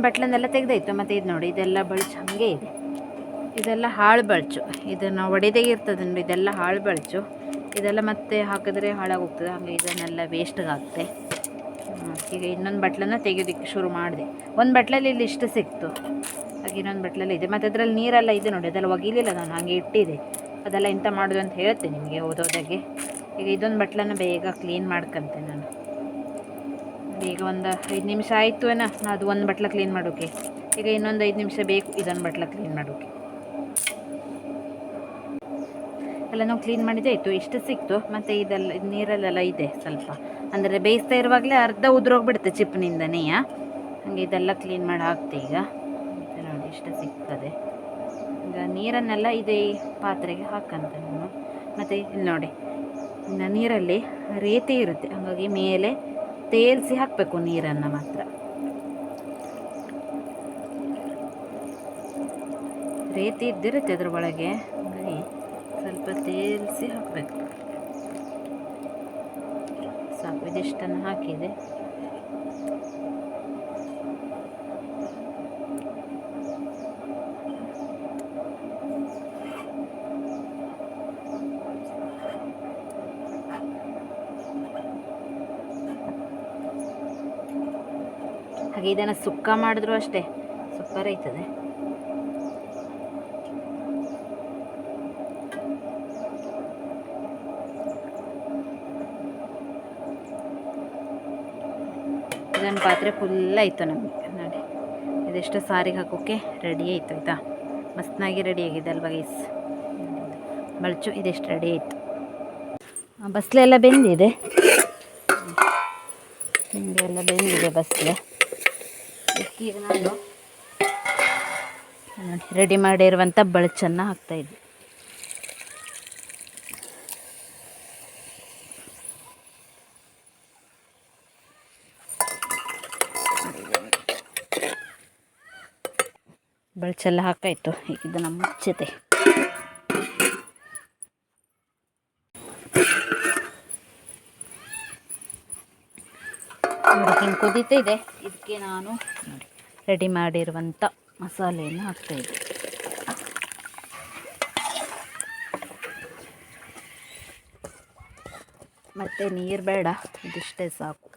ಒಂದು ಬಟ್ಲನ್ನೆಲ್ಲ ತೆಗೆದಾಯ್ತು. ಮತ್ತು ಇದು ನೋಡಿ, ಇದೆಲ್ಲ ಬಳಚು, ಹಾಗೆ ಇದೆ. ಇದೆಲ್ಲ ಹಾಳು ಬಳಚು. ಇದನ್ನು ಒಡೆದೇ ಇರ್ತದೆ ನೋಡಿ, ಇದೆಲ್ಲ ಹಾಳು ಬಳಚು. ಇದೆಲ್ಲ ಮತ್ತೆ ಹಾಕಿದ್ರೆ ಹಾಳಾಗೋಗ್ತದೆ, ಹಾಗೆ ಇದನ್ನೆಲ್ಲ ವೇಸ್ಟ್ಗಾಗ್ತೆ ಈಗ ಇನ್ನೊಂದು ಬಟ್ಲನ್ನು ತೆಗೆಯೋದಕ್ಕೆ ಶುರು ಮಾಡಿದೆ. ಒಂದು ಬಟ್ಲಲ್ಲಿ ಇಲ್ಲಿ ಇಷ್ಟು ಸಿಕ್ತು. ಹಾಗೆ ಇನ್ನೊಂದು ಬಟ್ಲಲ್ಲಿ ಇದೆ. ಮತ್ತು ಅದರಲ್ಲಿ ನೀರೆಲ್ಲ ಇದೆ ನೋಡಿ, ಅದೆಲ್ಲ ಒಗಿಲಿಲ್ಲ ನಾನು, ಹಾಗೆ ಇಟ್ಟಿದೆ. ಅದೆಲ್ಲ ಎಂತ ಮಾಡೋದು ಅಂತ ಹೇಳ್ತೆ ನಿಮಗೆ ಓದೋದಾಗೆ. ಈಗ ಇದೊಂದು ಬಟ್ಲನ್ನು ಬೇಗ ಕ್ಲೀನ್ ಮಾಡ್ಕೊತೆ ನಾನು. ಈಗ ಒಂದು ಐದು ನಿಮಿಷ ಆಯಿತು ಏನ ಅದು ಒಂದು ಬಟ್ಲ ಕ್ಲೀನ್ ಮಾಡೋಕೆ. ಈಗ ಇನ್ನೊಂದು ಐದು ನಿಮಿಷ ಬೇಕು, ಇದೊಂದು ಬಟ್ಲ ಕ್ಲೀನ್ ಮಾಡೋಕೆ. ಎಲ್ಲ ನಾವು ಕ್ಲೀನ್ ಮಾಡಿದ್ದೆ ಆಯಿತು. ಇಷ್ಟು ಸಿಕ್ತು. ಮತ್ತು ಇದೆಲ್ಲ ಇದ್ ನೀರಲ್ಲೆಲ್ಲ ಇದೆ ಸ್ವಲ್ಪ. ಅಂದರೆ ಬೇಯಿಸ್ತಾ ಇರುವಾಗಲೇ ಅರ್ಧ ಉದುರೋಗ್ಬಿಡುತ್ತೆ ಚಿಪ್ನಿಂದನೇ ಹಾಗೆ ಇದೆಲ್ಲ ಕ್ಲೀನ್ ಮಾಡಿ ಹಾಕ್ತೆ ಈಗ. ನೋಡಿ, ಇಷ್ಟು ಸಿಗ್ತದೆ. ಈಗ ನೀರನ್ನೆಲ್ಲ ಇದೇ ಪಾತ್ರೆಗೆ ಹಾಕಂತ ನಾನು. ಮತ್ತು ಇಲ್ಲಿ ನೋಡಿ, ಇನ್ನು ನೀರಲ್ಲಿ ರೇತಿ ಇರುತ್ತೆ. ಹಾಗಾಗಿ ಮೇಲೆ ತೇಲ್ಸಿ ಹಾಕಬೇಕು ನೀರನ್ನು ಮಾತ್ರ. ರೀತಿ ಇದ್ದಿರುತ್ತೆ ಅದ್ರ ಒಳಗೆ ಸ್ವಲ್ಪ ತೇಲ್ಸಿ ಹಾಕಬೇಕು. ಸಾಕು ಇದಿಷ್ಟನ್ನು ಹಾಕಿದೆ. ಹಾಗೆ ಇದನ್ನು ಸುಕ್ಕ ಮಾಡಿದ್ರು ಅಷ್ಟೇ. ಸೂಪರ್ ಆಯ್ತದೆ ಇದೊಂದು ಪಾತ್ರೆ ಫುಲ್ ಆಯಿತು ನಮಗೆ. ನೋಡಿ, ಇದೆಷ್ಟು ಸಾರಿಗೆ ಹಾಕೋಕ್ಕೆ ರೆಡಿ ಆಯಿತು, ಆಯಿತಾ? ಮಸ್ತ್ನಾಗಿ ರೆಡಿ ಆಗಿದೆ ಅಲ್ವಾ ಗೈಸ್ ಬಳಚು ಇದೆಷ್ಟು ರೆಡಿ ಆಯಿತು. ಬಸ್ಲೆ ಎಲ್ಲ ಬೆಂದಿದೆ? ಹಿಂಗೆ ಎಲ್ಲ ಬೆಂದಿದೆ ಬಸ್ಲೆ ಈಗ ನಾನು ನೋಡಿ ರೆಡಿ ಮಾಡಿರುವಂಥ ಬಳಚನ್ನು ಹಾಕ್ತಾಯಿದ್ದೆ ಬಳಚೆಲ್ಲ ಹಾಕಾಯಿತು ಈಗ ಇದನ್ನು ಮುಚ್ಚತೆ ಇದೆ. ಇದಕ್ಕೆ ನಾನು ನೋಡಿ ರೆಡಿ ಮಾಡಿರುವಂಥ ಮಸಾಲೆಯನ್ನು ಹಾಕ್ತಾಯಿದ್ದೆ ಮತ್ತು ನೀರು ಬೇಡ ಇದಿಷ್ಟೇ ಸಾಕು.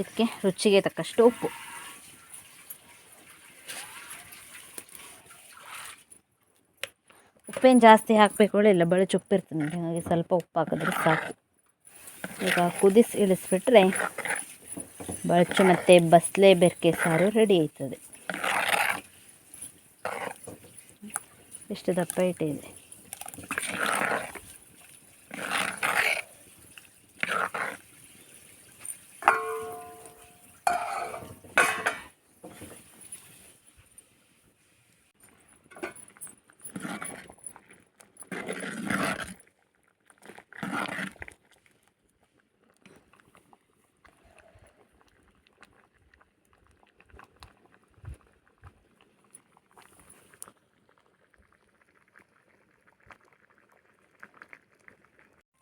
ಇದಕ್ಕೆ ರುಚಿಗೆ ತಕ್ಕಷ್ಟು ಉಪ್ಪು. ಉಪ್ಪೇನು ಜಾಸ್ತಿ ಹಾಕಬೇಕು ಇಲ್ಲ ಬಳಿ ಚುಪ್ಪಿರ್ತೀನಿ ನೋಡಿ, ಹಾಗಾಗಿ ಸ್ವಲ್ಪ ಉಪ್ಪು ಹಾಕಿದ್ರೆ ಸಾಕು. ಈಗ ಕುದಿಸಿ ಇಳಿಸ್ಬಿಟ್ರೆ ಬಳಚು ಮತ್ತು ಬಸ್ಲೆ ಬೆರ್ಕೆ ಸಾರು ರೆಡಿ ಆಯ್ತದೆ. ಎಷ್ಟು ದಪ್ಪ ಇಟ್ಟಿದೆ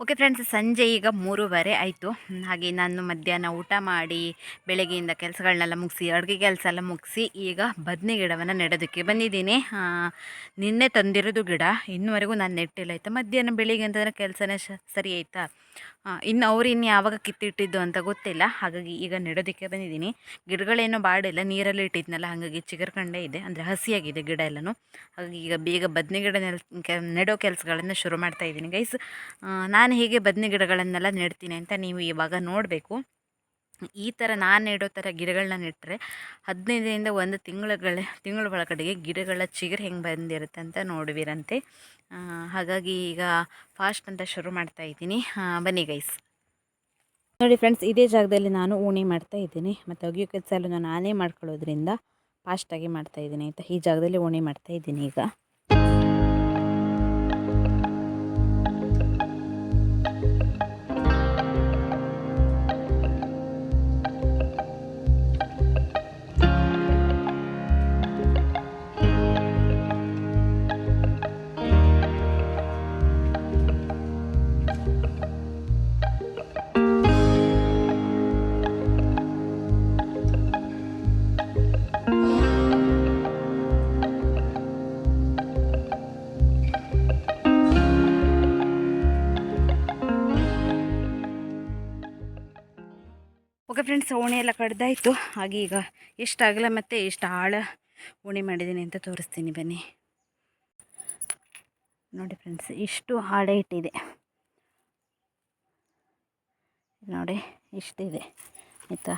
ಓಕೆ ಫ್ರೆಂಡ್ಸ್ ಸಂಜೆ ಈಗ ಮೂರುವರೆ ಆಯಿತು. ಹಾಗೆ ನಾನು ಮಧ್ಯಾಹ್ನ ಊಟ ಮಾಡಿ, ಬೆಳಗ್ಗೆಯಿಂದ ಕೆಲಸಗಳನ್ನೆಲ್ಲ ಮುಗಿಸಿ, ಅಡುಗೆ ಕೆಲಸ ಎಲ್ಲ ಮುಗಿಸಿ, ಈಗ ಬದನೆ ಗಿಡವನ್ನು ನೆಡೋದಕ್ಕೆ ಬಂದಿದ್ದೀನಿ. ನಿನ್ನೆ ತಂದಿರೋದು ಗಿಡ, ಇನ್ನುವರೆಗೂ ನಾನು ನೆಟ್ಟಿಲ್ಲ. ಆಯಿತಾ ಮಧ್ಯಾಹ್ನ ಬೆಳಿಗ್ಗೆ ಅಂತಂದರೆ ಕೆಲಸನೇ ಸರಿ ಆಯಿತಾ? ಇನ್ನು ಅವ್ರು ಇನ್ನು ಯಾವಾಗ ಕಿತ್ತಿಟ್ಟಿದ್ದು ಅಂತ ಗೊತ್ತಿಲ್ಲ. ಹಾಗಾಗಿ ಈಗ ನೆಡೋದಕ್ಕೆ ಬಂದಿದ್ದೀನಿ. ಗಿಡಗಳೇನೋ ಬಾಡಿಲ್ಲ, ನೀರಲ್ಲಿ ಇಟ್ಟಿದ್ನಲ್ಲ, ಹಾಗಾಗಿ ಚಿಗರ್ಕಂಡೇ ಇದೆ. ಅಂದರೆ ಹಸಿಯಾಗಿದೆ ಗಿಡ ಎಲ್ಲನೂ. ಹಾಗಾಗಿ ಈಗ ಬೇಗ ಬದನೆ ಗಿಡ ನೆಡೋ ಕೆಲಸಗಳನ್ನು ಶುರು ಮಾಡ್ತಾ ಇದ್ದೀನಿ. ಗೈಸ್ ನಾನು ಹೇಗೆ ಬದನೆ ಗಿಡಗಳನ್ನೆಲ್ಲ ನೆಡ್ತೀನಿ ಅಂತ ನೀವು ಇವಾಗ ನೋಡಬೇಕು. ಈ ಥರ ನಾನು ನೆಡೋ ಥರ ಗಿಡಗಳನ್ನ ನೆಟ್ಟರೆ ಹದಿನೈದರಿಂದ ಒಂದು ತಿಂಗಳುಗಳ, ತಿಂಗಳ ಒಳಗಡೆಗೆ ಗಿಡಗಳ ಚಿಗುರು ಹೆಂಗೆ ಬಂದಿರುತ್ತೆ ಅಂತ ನೋಡುವಿರಂತೆ. ಹಾಗಾಗಿ ಈಗ ಫಾಸ್ಟ್ ಅಂತ ಶುರು ಮಾಡ್ತಾ ಇದ್ದೀನಿ. ಬನ್ನಿ ಗೈಸ್ ನೋಡಿ ಫ್ರೆಂಡ್ಸ್ ಇದೇ ಜಾಗದಲ್ಲಿ ನಾನು ಉಣಿ ಮಾಡ್ತಾ ಇದ್ದೀನಿ. ಮತ್ತು ಅಗಿಯೋ ಕೆಲಸ ನಾನು ನಾನೇ ಮಾಡ್ಕೊಳ್ಳೋದ್ರಿಂದ ಫಾಸ್ಟಾಗಿ ಮಾಡ್ತಾ ಇದ್ದೀನಿ ಆಯಿತಾ ಈ ಜಾಗದಲ್ಲಿ ಉಣಿ ಮಾಡ್ತಾ ಇದ್ದೀನಿ ಈಗ. ಓಕೆ ಫ್ರೆಂಡ್ಸ್, ಓಣಿ ಎಲ್ಲ ಕಡ್ದಾಯಿತು. ಹಾಗೆ ಈಗ ಎಷ್ಟು ಆಗಲ್ಲ ಮತ್ತು ಎಷ್ಟು ಆಳ ಓಣಿ ಮಾಡಿದ್ದೀನಿ ಅಂತ ತೋರಿಸ್ತೀನಿ ಬನ್ನಿ. ನೋಡಿ ಫ್ರೆಂಡ್ಸ್, ಇಷ್ಟು ಆಳ ಇಟ್ಟಿದೆ. ನೋಡಿ, ಇಷ್ಟಿದೆ. ಆಯಿತಾ?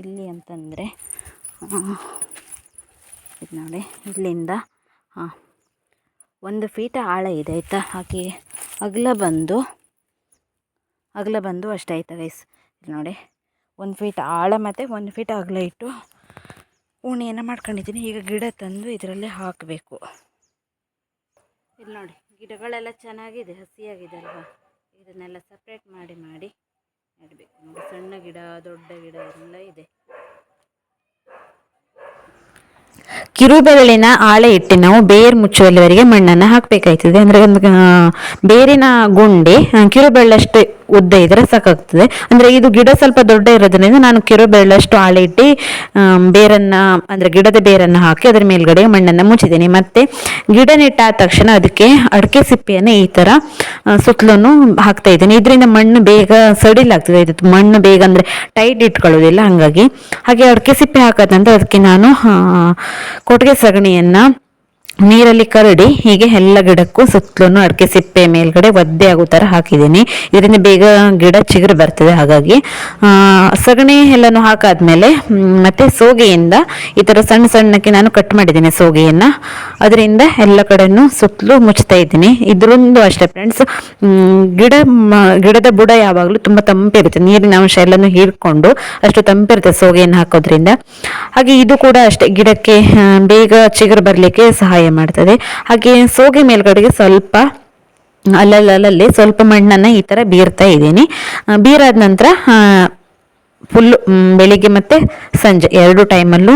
ಇಲ್ಲಿ ಅಂತಂದರೆ ಇದು ನೋಡಿ, ಇಲ್ಲಿಂದ ಹಾಂ ಒಂದು ಫೀಟ್ ಆಳ ಇದೆ, ಆಯಿತಾ? ಹಾಗೆ ಅಗಲ ಬಂದು ಅಗಲ ಬಂದು ಅಷ್ಟೇ ಆಯ್ತಾ ಗೈಸ್ ಇಲ್ಲಿ ನೋಡಿ, ಒಂದು ಫೀಟ್ ಆಳ ಮತ್ತು ಒಂದು ಫೀಟ್ ಅಗಲ ಇಟ್ಟು ಉಣಿಯನ್ನು ಮಾಡ್ಕೊಂಡಿದ್ದೀನಿ. ಈಗ ಗಿಡ ತಂದು ಇದರಲ್ಲೇ ಹಾಕಬೇಕು. ಇಲ್ಲಿ ನೋಡಿ, ಗಿಡಗಳೆಲ್ಲ ಚೆನ್ನಾಗಿದೆ, ಹಸಿಯಾಗಿದೆ ಅಲ್ವಾ? ಇದನ್ನೆಲ್ಲ ಸಪ್ರೇಟ್ ಮಾಡಿ ಮಾಡಿ. ನೆಡಬೇಕು. ನೋಡಿ ಸಣ್ಣ ಗಿಡ, ದೊಡ್ಡ ಗಿಡ ಎಲ್ಲ ಇದೆ. ಕಿರುಬೆರಳಿನ ಆಳೆ ಇಟ್ಟು ನಾವು ಬೇರ್ ಮುಚ್ಚುವಲ್ಲಿವರೆಗೆ ಮಣ್ಣನ್ನು ಹಾಕಬೇಕಾಯ್ತದೆ. ಅಂದರೆ ಒಂದು ಬೇರಿನ ಗುಂಡಿ ಕಿರುಬೆರಳಷ್ಟು ಉದ್ದ ಇದ್ರೆ ಸಾಕಾಗ್ತದೆ. ಅಂದರೆ ಇದು ಗಿಡ ಸ್ವಲ್ಪ ದೊಡ್ಡ ಇರೋದ್ರಿಂದ ನಾನು ಕಿರುಬೆರಳಷ್ಟು ಆಳೆ ಇಟ್ಟು ಬೇರನ್ನ, ಅಂದರೆ ಗಿಡದ ಬೇರನ್ನು ಹಾಕಿ ಅದರ ಮೇಲ್ಗಡೆ ಮಣ್ಣನ್ನು ಮುಚ್ಚಿದ್ದೀನಿ. ಮತ್ತು ಗಿಡ ನೆಟ್ಟಾದ ತಕ್ಷಣ ಅದಕ್ಕೆ ಅಡಿಕೆ ಸಿಪ್ಪೆಯನ್ನು ಈ ಥರ ಸುತ್ತಲೂ ಹಾಕ್ತಾ ಇದ್ದೀನಿ. ಇದರಿಂದ ಮಣ್ಣು ಬೇಗ ಸಡಿಲಾಗ್ತದೆ ಇದು ಮಣ್ಣು ಬೇಗ ಅಂದರೆ ಟೈಟ್ ಇಟ್ಕೊಳ್ಳೋದಿಲ್ಲ, ಹಾಗಾಗಿ. ಹಾಗೆ ಅಡಿಕೆ ಸಿಪ್ಪೆ ಹಾಕೋದಂತ ಅದಕ್ಕೆ ನಾನು ಕೊಟ್ಟಿಗೆ ಸಗಣಿಯನ್ನು ನೀರಲ್ಲಿ ಕರಡಿ, ಹೀಗೆ ಎಲ್ಲ ಗಿಡಕ್ಕೂ ಸುತ್ತಲೂ ಅಡಿಕೆ ಸಿಪ್ಪೆ ಮೇಲ್ಗಡೆ ಒದ್ದೆ ಆಗೋ ಥರ ಹಾಕಿದ್ದೀನಿ. ಇದರಿಂದ ಬೇಗ ಗಿಡ ಚಿಗುರು ಬರ್ತದೆ ಹಾಗಾಗಿ. ಸಗಣಿ ಎಲ್ಲನೂ ಹಾಕಾದ್ಮೇಲೆ ಮತ್ತೆ ಸೋಗೆಯಿಂದ ಈ ಥರ ಸಣ್ಣ ಸಣ್ಣಕ್ಕೆ ನಾನು ಕಟ್ ಮಾಡಿದ್ದೀನಿ ಸೋಗೆಯನ್ನು. ಅದರಿಂದ ಎಲ್ಲ ಕಡೆನೂ ಸುತ್ತಲೂ ಮುಚ್ತಾ ಇದ್ದೀನಿ. ಇದರೊಂದು ಅಷ್ಟೇ ಫ್ರೆಂಡ್ಸ್ ಗಿಡ ಗಿಡದ ಬುಡ ಯಾವಾಗಲೂ ತುಂಬ ತಂಪಿರುತ್ತೆ ನೀರಿನ ಅಂಶ ಎಲ್ಲನೂ ಹೀರ್ಕೊಂಡು ಅಷ್ಟು ತಂಪಿರುತ್ತೆ ಸೋಗೆಯನ್ನು ಹಾಕೋದ್ರಿಂದ. ಹಾಗೆ ಇದು ಕೂಡ ಅಷ್ಟೇ. ಗಿಡಕ್ಕೆ ಬೇಗ ಚಿಗುರು ಬರಲಿಕ್ಕೆ ಸಹಾಯ ಸಹಾಯ ಮಾಡ್ತದೆ. ಹಾಗೆ ಸೋಗೆ ಮೇಲ್ಗಡೆಗೆ ಸ್ವಲ್ಪ ಅಲ್ಲಲ್ಲಲ್ಲಿ ಸ್ವಲ್ಪ ಮಣ್ಣನ್ನು ಈ ಥರ ಬೀರ್ತಾ ಇದ್ದೀನಿ. ಬೀರಾದ ನಂತರ ಫುಲ್ಲು ಬೆಳಿಗ್ಗೆ ಮತ್ತು ಸಂಜೆ ಎರಡು ಟೈಮಲ್ಲೂ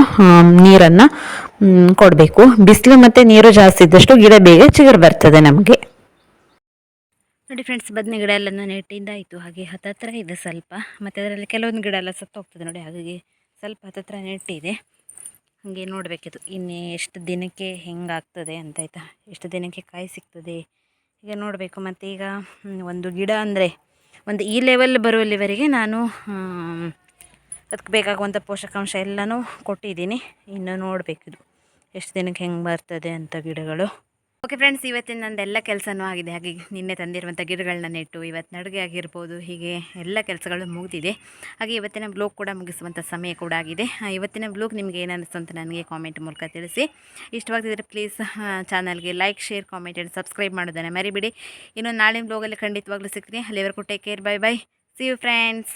ನೀರನ್ನು ಕೊಡಬೇಕು. ಬಿಸಿಲು ಮತ್ತು ನೀರು ಜಾಸ್ತಿ ಇದ್ದಷ್ಟು ಗಿಡ ಬೇಗ ಚಿಗುರು ಬರ್ತದೆ ನಮಗೆ. ನೋಡಿ ಫ್ರೆಂಡ್ಸ್ ಬದನೆ ಗಿಡ ಎಲ್ಲ ನೆಟ್ಟಿದ್ದಾಯಿತು ಹಾಗೆ ಹತ್ತತ್ರ ಇದೆ ಸ್ವಲ್ಪ. ಮತ್ತು ಅದರಲ್ಲಿ ಕೆಲವೊಂದು ಗಿಡ ಎಲ್ಲ ಸತ್ತೋಗ್ತದೆ ನೋಡಿ. ಹಾಗಾಗಿ ಸ್ವಲ್ಪ ಹತ್ತತ್ರ ನೆಟ್ಟಿದೆ. ಹಾಗೆ ನೋಡಬೇಕಿತ್ತು ಇನ್ನು ಎಷ್ಟು ದಿನಕ್ಕೆ ಹೆಂಗಾಗ್ತದೆ ಅಂತ ಆಯಿತಾ? ಎಷ್ಟು ದಿನಕ್ಕೆ ಕಾಯಿ ಸಿಗ್ತದೆ? ಈಗ ನೋಡಬೇಕು. ಮತ್ತು ಈಗ ಒಂದು ಗಿಡ ಅಂದರೆ ಒಂದು ಈ ಲೆವೆಲ್ ಬರುವಲ್ಲಿವರೆಗೆ ನಾನು ಅದಕ್ಕೆ ಬೇಕಾಗುವಂಥ ಪೋಷಕಾಂಶ ಎಲ್ಲನೂ ಕೊಟ್ಟಿದ್ದೀನಿ. ಇನ್ನು ನೋಡಬೇಕಿದು ಎಷ್ಟು ದಿನಕ್ಕೆ ಹೆಂಗೆ ಬರ್ತದೆ ಅಂತ ಗಿಡಗಳು. ಓಕೆ ಫ್ರೆಂಡ್ಸ್ ಇವತ್ತಿನ ನಂದೆಲ್ಲ ಕೆಲಸನೂ ಆಗಿದೆ. ಹಾಗೆ ನಿನ್ನೆ ತಂದಿರುವಂಥ ಗಿಡಗಳನ್ನ ನೆಟ್ಟು, ಇವತ್ತು ನಡುಗೆ ಆಗಿರ್ಬೋದು, ಹೀಗೆ ಎಲ್ಲ ಕೆಲಸಗಳು ಮುಗಿದಿದೆ. ಹಾಗೆ ಇವತ್ತಿನ ಬ್ಲೋಗ್ ಕೂಡ ಮುಗಿಸುವಂಥ ಸಮಯ ಕೂಡ ಆಗಿದೆ. ಇವತ್ತಿನ ಬ್ಲೋಗ್ ನಿಮಗೆ ಏನನ್ನಿಸ್ತು ಅಂತ ನನಗೆ ಕಾಮೆಂಟ್ ಮೂಲಕ ತಿಳಿಸಿ. ಇಷ್ಟವಾಗ್ತಿದ್ರೆ ಪ್ಲೀಸ್ ಚಾನಲ್ಗೆ like share comment and subscribe ಮಾಡೋದನ್ನು ಮರಿಬೇಡಿ. ಇನ್ನು ನಾಳಿನ ಬ್ಲೋಗಲ್ಲಿ ಖಂಡಿತವಾಗ್ಲೂ ಸಿಗ್ತೀನಿ. ಅಲ್ಲಿವರೆಗೂ take care bye bye see you friends